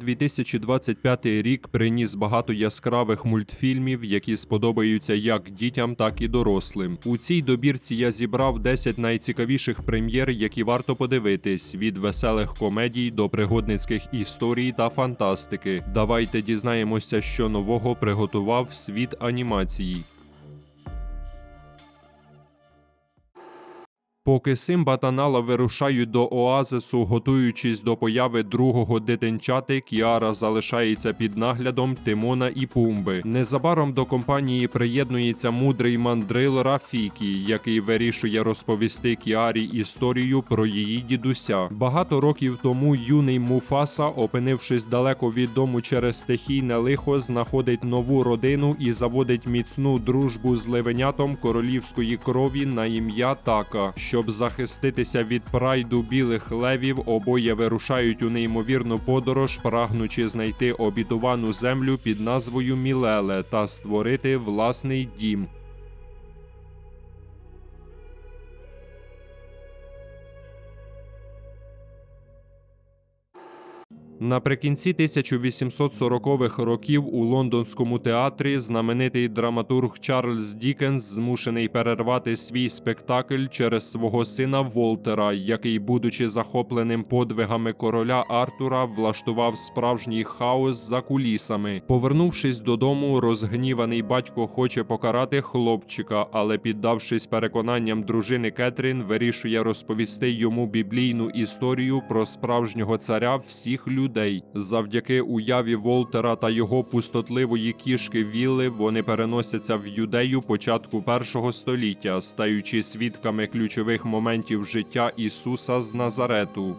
2025 рік приніс багато яскравих мультфільмів, які сподобаються як дітям, так і дорослим. У цій добірці я зібрав 10 найцікавіших прем'єр, які варто подивитись від веселих комедій до пригодницьких історій та фантастики. Давайте дізнаємося, що нового приготував світ анімації. Поки Симба та Нала вирушають до оазису, готуючись до появи другого дитинчати, Кіара залишається під наглядом Тимона і Пумби. Незабаром до компанії приєднується мудрий мандрил Рафікі, який вирішує розповісти Кіарі історію про її дідуся. Багато років тому юний Муфаса, опинившись далеко від дому через стихійне лихо, знаходить нову родину і заводить міцну дружбу з левенятом королівської крові на ім'я Така. Щоб захиститися від прайду білих левів, обоє вирушають у неймовірну подорож, прагнучи знайти обітовану землю під назвою Мілеле та створити власний дім. Наприкінці 1840-х років у лондонському театрі знаменитий драматург Чарльз Дікенс змушений перервати свій спектакль через свого сина Волтера, який, будучи захопленим подвигами короля Артура, влаштував справжній хаос за кулісами. Повернувшись додому, розгніваний батько хоче покарати хлопчика, але піддавшись переконанням дружини Кетрін, вирішує розповісти йому біблійну історію про справжнього царя всіх людей. Завдяки уяві Волтера та його пустотливої кішки Вілли вони переносяться в юдею початку першого століття, стаючи свідками ключових моментів життя Ісуса з Назарету.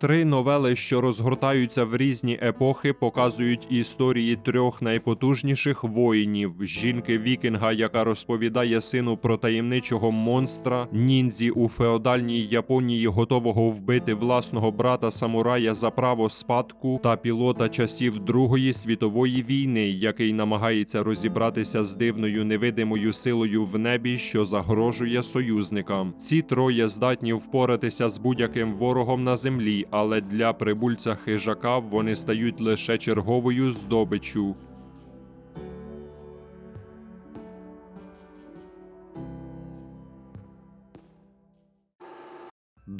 Три новели, що розгортаються в різні епохи, показують історії трьох найпотужніших воїнів: жінки Вікінга, яка розповідає сину про таємничого монстра, ніндзі у феодальній Японії, готового вбити власного брата самурая за право спадку, та пілота часів Другої світової війни, який намагається розібратися з дивною невидимою силою в небі, що загрожує союзникам. Ці троє здатні впоратися з будь-яким ворогом на землі але для прибульця хижака вони стають лише черговою здобиччю.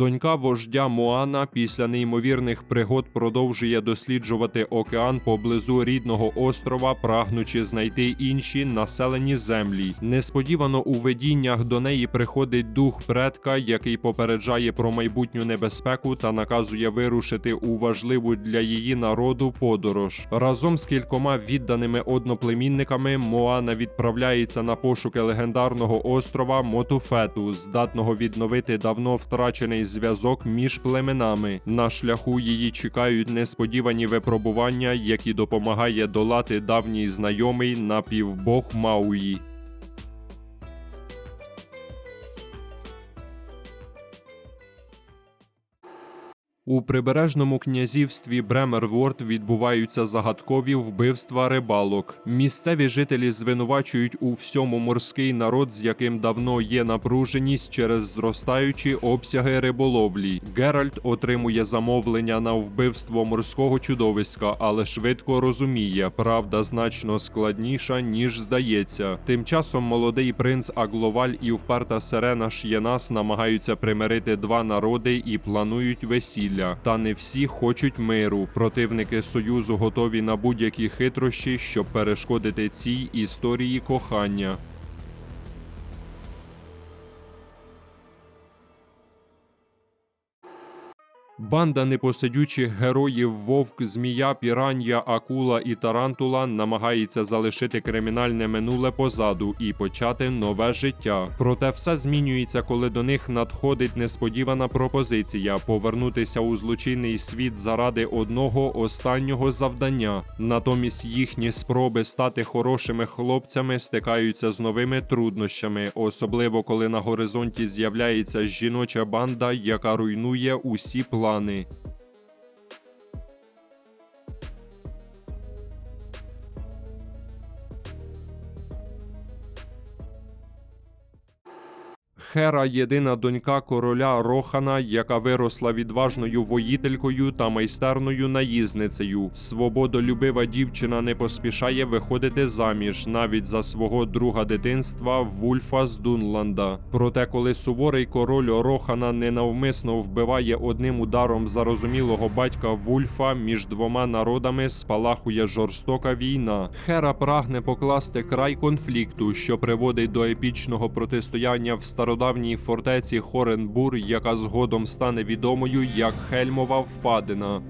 Донька вождя Моана після неймовірних пригод продовжує досліджувати океан поблизу рідного острова, прагнучи знайти інші населені землі. Несподівано у видіннях до неї приходить дух предка, який попереджає про майбутню небезпеку та наказує вирушити у важливу для її народу подорож. Разом з кількома відданими одноплемінниками Моана відправляється на пошуки легендарного острова Мотуфету, здатного відновити давно втрачений зв'язок між племенами. На шляху її чекають несподівані випробування, які допомагає долати давній знайомий напівбог Мауї. У прибережному князівстві Бремерворд відбуваються загадкові вбивства рибалок. Місцеві жителі звинувачують у всьому морський народ, з яким давно є напруженість через зростаючі обсяги риболовлі. Геральт отримує замовлення на вбивство морського чудовиська, але швидко розуміє, правда значно складніша ніж здається. Тим часом молодий принц Агловаль і вперта Сирена Ш'єнас намагаються примирити два народи і планують весілля. Та не всі хочуть миру. Противники союзу готові на будь-які хитрощі, щоб перешкодити цій історії кохання. Банда непосидючих героїв Вовк, Змія, Піран'я, Акула і Тарантула намагається залишити кримінальне минуле позаду і почати нове життя. Проте все змінюється, коли до них надходить несподівана пропозиція повернутися у злочинний світ заради одного останнього завдання. Натомість їхні спроби стати хорошими хлопцями стикаються з новими труднощами, особливо коли на горизонті з'являється жіноча банда, яка руйнує усі плани. плани Хера єдина донька короля Рохана, яка виросла відважною воїтелькою та майстерною наїзницею. Свободолюбива дівчина не поспішає виходити заміж навіть за свого друга дитинства Вульфа з Дунланда. Проте, коли суворий король Рохана ненавмисно вбиває одним ударом зарозумілого батька Вульфа, між двома народами спалахує жорстока війна. Хера прагне покласти край конфлікту, що приводить до епічного протистояння в стародавній фортеці Хоренбур, яка згодом стане відомою як Хельмова впадина.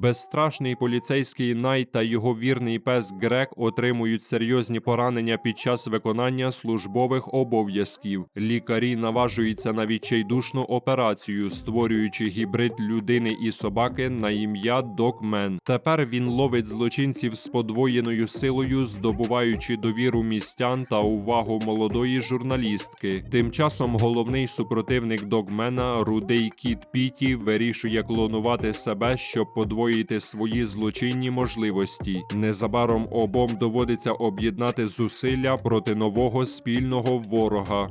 Безстрашний поліцейський Найт та його вірний пес Грек отримують серйозні поранення під час виконання службових обов'язків. Лікарі наважуються на відчайдушну операцію, створюючи гібрид людини і собаки на ім'я Докмен. Тепер він ловить злочинців з подвоєною силою, здобуваючи довіру містян та увагу молодої журналістки. Тим часом головний супротивник Догмена, рудий кіт Піті, вирішує клонувати себе, щоб подвоїти свої злочинні можливості. Незабаром обом доводиться об'єднати зусилля проти нового спільного ворога.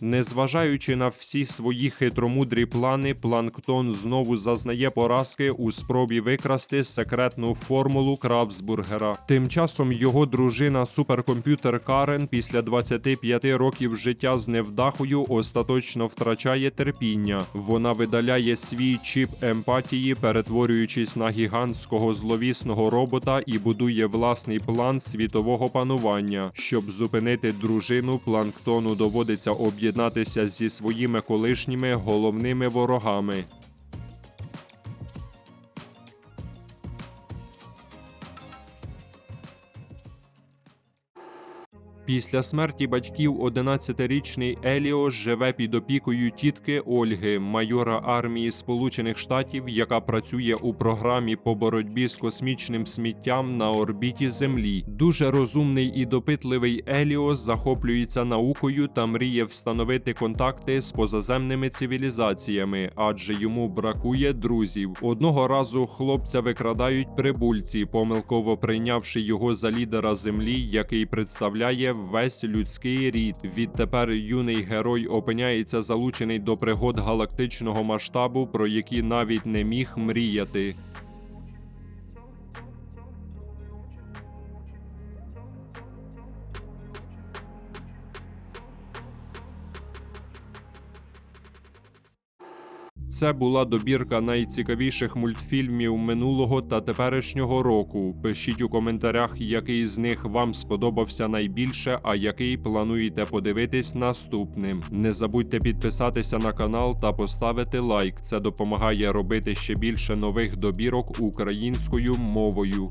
Незважаючи на всі свої хитромудрі плани, планктон знову зазнає поразки у спробі викрасти секретну формулу Крабсбургера. Тим часом його дружина суперкомп'ютер Карен після 25 років життя з невдахою остаточно втрачає терпіння. Вона видаляє свій чіп емпатії, перетворюючись на гігантського зловісного робота і будує власний план світового панування. Щоб зупинити дружину, планктону доводиться об'єднати об'єднатися зі своїми колишніми головними ворогами. Після смерті батьків 11-річний Еліо живе під опікою тітки Ольги, майора армії Сполучених Штатів, яка працює у програмі по боротьбі з космічним сміттям на орбіті Землі. Дуже розумний і допитливий Еліо захоплюється наукою та мріє встановити контакти з позаземними цивілізаціями, адже йому бракує друзів. Одного разу хлопця викрадають прибульці, помилково прийнявши його за лідера землі, який представляє весь людський рід. Відтепер юний герой опиняється залучений до пригод галактичного масштабу, про які навіть не міг мріяти. Це була добірка найцікавіших мультфільмів минулого та теперішнього року. Пишіть у коментарях, який з них вам сподобався найбільше, а який плануєте подивитись наступним. Не забудьте підписатися на канал та поставити лайк. Це допомагає робити ще більше нових добірок українською мовою.